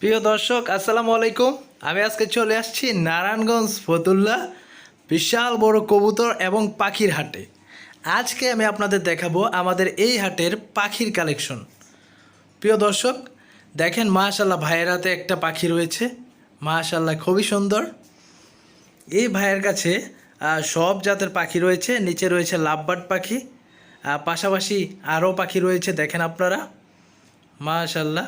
প্রিয় দর্শক, আসসালামু আলাইকুম। আমি আজকে চলে আসছি নারায়ণগঞ্জ ফতুল্লা বিশাল বড় কবুতর এবং পাখির হাটে। আজকে আমি আপনাদের দেখাবো আমাদের এই হাটের পাখির কালেকশন। প্রিয় দর্শক, দেখেন মাশাল্লাহ ভাইয়ের হাতে একটা পাখি রয়েছে। মাশাল্লাহ খুবই সুন্দর। এই ভাইয়ের কাছে সব জাতের পাখি রয়েছে। নিচে রয়েছে লাভবার্ড পাখি। পাশাপাশি আরও পাখি রয়েছে, দেখেন আপনারা। মাশাল্লাহ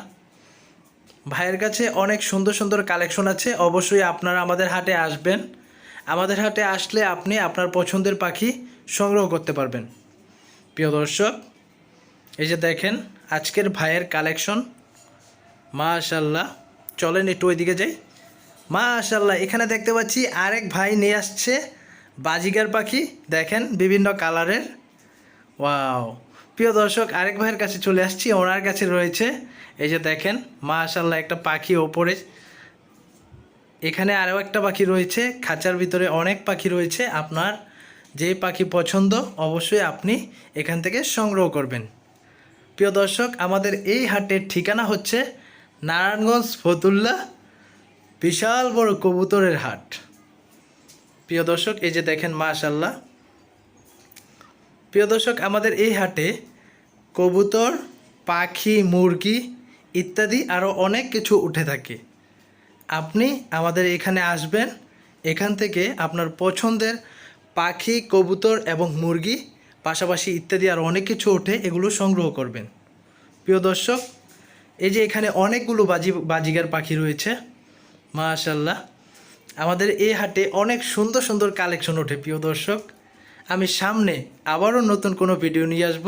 ভাইয়ের কাছে অনেক সুন্দর সুন্দর কালেকশন আছে, অবশ্যই আপনারা আমাদের হাটে আসবেন। আমাদের হাটে আসলে আপনি আপনার পছন্দের পাখি সংগ্রহ করতে পারবেন। প্রিয় দর্শক, এই যে দেখেন, আজকের ভাইয়ের কালেকশন। মাশাল্লাহ চলেন একটু ওইদিকে যাই। মাশাল্লাহ এখানে দেখতে পাচ্ছি আরেক ভাই নিয়ে আসছে বাজিগার পাখি। দেখেন, বিভিন্ন কালারের। ওয়াও। প্রিয় দর্শক, আরেক ভাইয়ের কাছে চলে আসছি, ওনার কাছে রয়েছে। এই যে দেখেন মাশাল্লাহ একটা পাখি ওপরে। এখানে আরও একটা পাখি রয়েছে, খাঁচার ভিতরে অনেক পাখি রয়েছে। আপনার যে পাখি পছন্দ, অবশ্যই আপনি এখান থেকে সংগ্রহ করবেন। প্রিয় দর্শক, আমাদের এই হাটের ঠিকানা হচ্ছে নারায়ণগঞ্জ ফতুল্লা, বিশাল বড় কবুতরের হাট। প্রিয় দর্শক, এই যে দেখেন মাশাল্লাহ প্রিয় দর্শক, আমাদের এই হাটে কবুতর, পাখি, মুরগি ইত্যাদি আরও অনেক কিছু উঠে থাকে। আপনি আমাদের এখানে আসবেন, এখান থেকে আপনার পছন্দের পাখি, কবুতর এবং মুরগি, পাশাপাশি ইত্যাদি আর অনেক কিছু ওঠে এগুলো সংগ্রহ করবেন। প্রিয় দর্শক, এই যে এখানে অনেকগুলো বাজি, বাজিগার পাখি রয়েছে মাশাল্লাহ আমাদের এই হাটে অনেক সুন্দর সুন্দর কালেকশন ওঠে, প্রিয় দর্শক। আমি সামনে আবারও নতুন কোনো ভিডিও নিয়ে আসব।